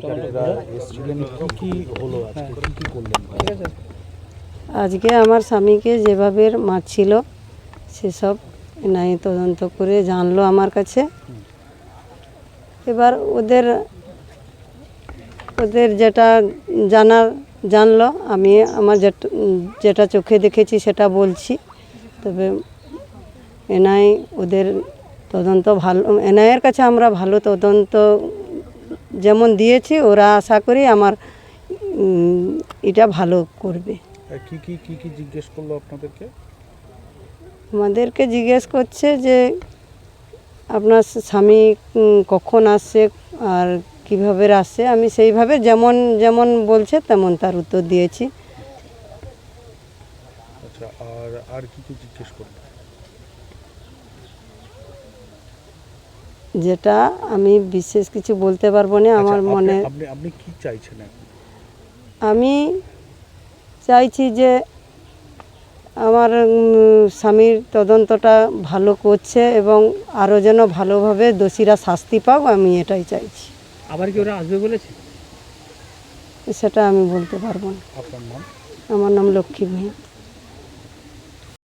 আজকে? আজকে আমার স্বামীকে যেভাবে মারছিল, সেসব নাই তদন্ত করে জানলো আমার কাছে। এবার ওদের ওদের যেটা জানার, জানলো, আমি আমার যেটা চোখে দেখেছি সেটা বলছি। তবে এনআই ওদের তদন্ত ভালো এনআইয়ের কাছে আমরা ভালো তদন্ত যেমন দিয়েছি ওরা আশা করি আমার এটা ভালো করবে। কি কি কি কি জিজ্ঞেস করল আপনাদেরকে? আমাদেরকে জিজ্ঞেস করছে যে আপনার স্বামী কখন আসছে আর কীভাবে আসছে আমি সেইভাবে যেমন যেমন বলছে তেমন তার উত্তর দিয়েছি। আচ্ছা আর আর কি কি জিজ্ঞেস করল? যেটা আমি বিশেষ কিছু বলতে পারব না আমার আচ্ছা, মনে আপনি আপনি কি চাইছেন আমি চাইছি যে আমার স্বামীর তদন্তটা ভালো করছে এবং আরও যেন ভালোভাবে দোষীরা শাস্তি পাক আমি এটাই চাইছি। আবার কি ওরা আসবে বলেছে? সেটা আমি বলতে পারব না। আমার নাম লক্ষ্মী ভূঁইয়া